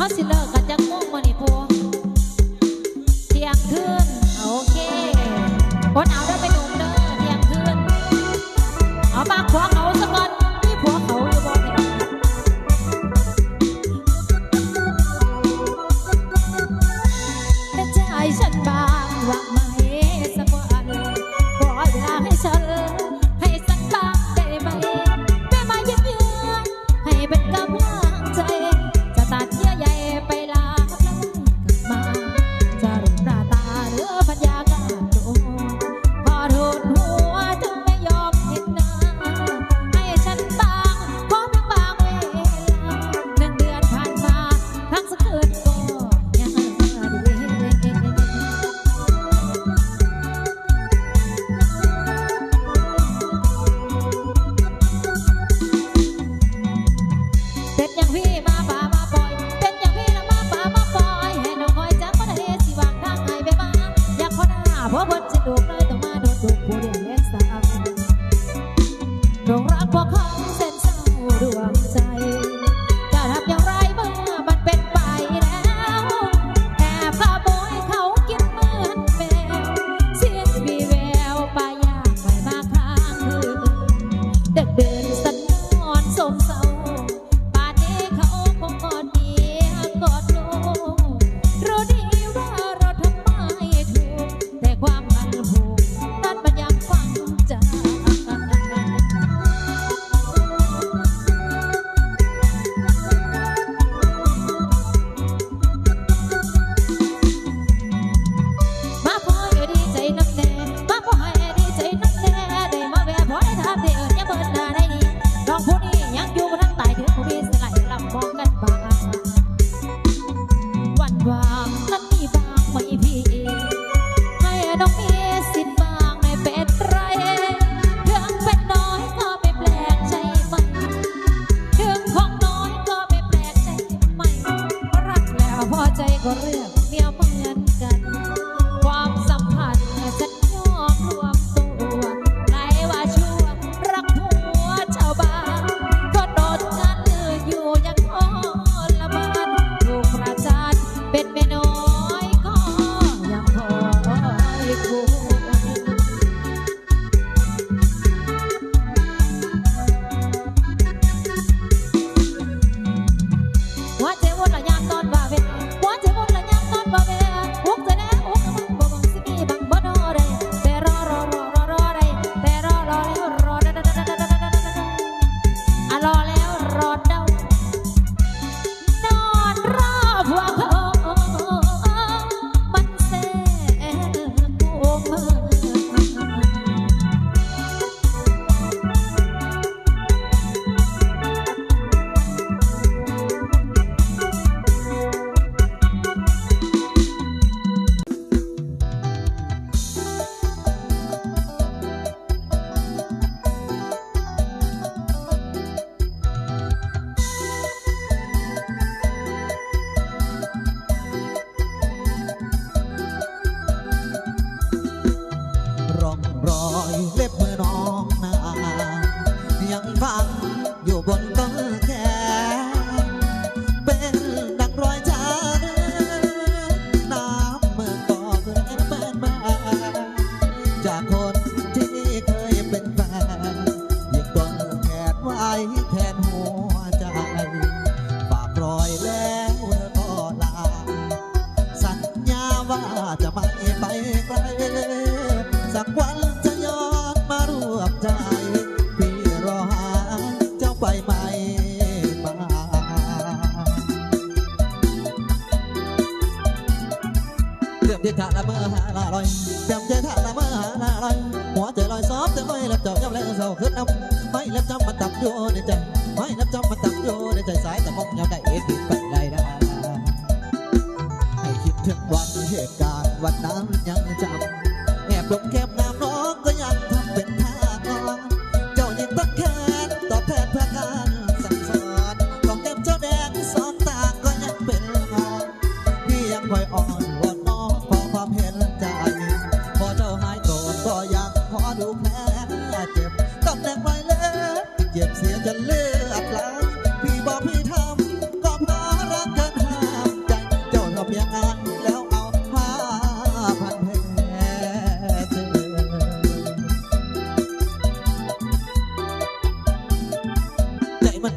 เขาสิเลิกกัจักม่งมานี่พอเที่ยงคืนโอเคคนเอา bobo จะไม่ไปไกล สักวันจะย้อนมารวบใจ พี่รอหาเจ้าไปไหมมาเรื่องที่ทาละเมอหาละลอยเรื่องที่ทาละเมอหาละลอยหัวใจลอยซอฟจะไม่รับจอบย่ำแล้วเราขึ้นน้ำไม่รับจำมันตับโยในใจไม่รับจำมันตับโยในใจสายแต่มองยามใดเอ็ดไปได้ได้ให้คิดถึงวันเหตุการณ์ วันนั้นยังจำแอบลงแก้มน้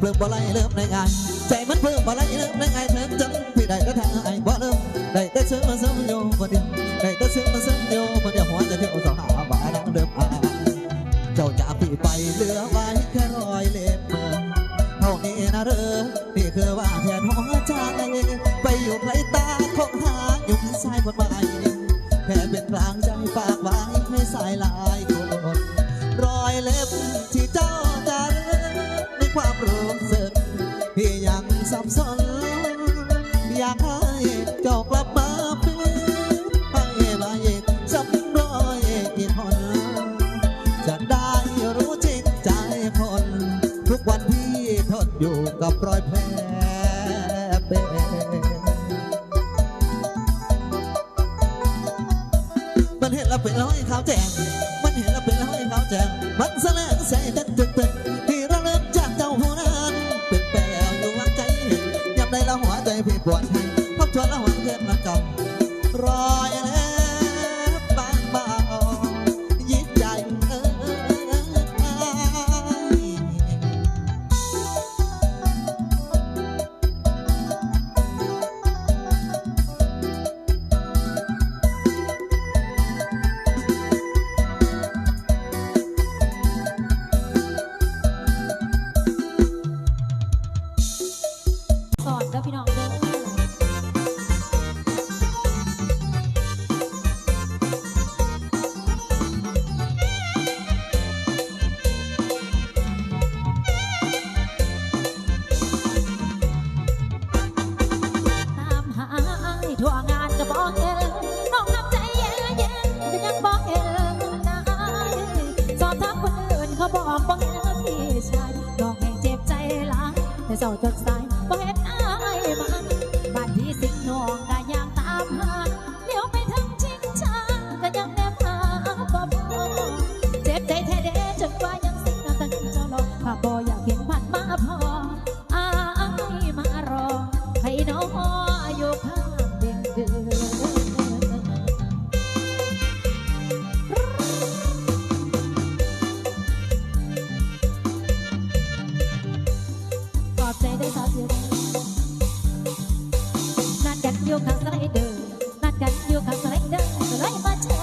ปลื้มบ่ไหลเริ่มในงานใจมันปลื้มบ่ไหลเริ่มในงานเถิงจังพี่ได้แต่ทางไอ้บ่เริ่มได้แต่ซื้อมาซื้ออยู่คนเดียวได้แต่ซื้อมาซื้ออยู่คนเดียวหัวจะเที่ยวสองหาบ่าดังเดิมอายเจ้าจาพี่ไปเหลือไว้แค่รอยเล็บมือเท่านี้นะเด้อนี่คือว่าแทนหัวใจไปอยู่ไกลตาคงหาอยู่ข้างซ้ายบนใบแค่เป็นกลางใจฝากไว้ให้สายลายคนรอยเล็บ บสน อยากให้เจ้ากลับมาฟื้นให้มาเย็นสักรอยกี่คน จะได้รู้จิตใจคน ทุกวันที่ทนอยู่กับรอยแผล พี่ปวดให้ทบทวนละหวันเพื่อนมาเก่า ก่อนเด้อพี่น้องเด้อ 妈呀妈！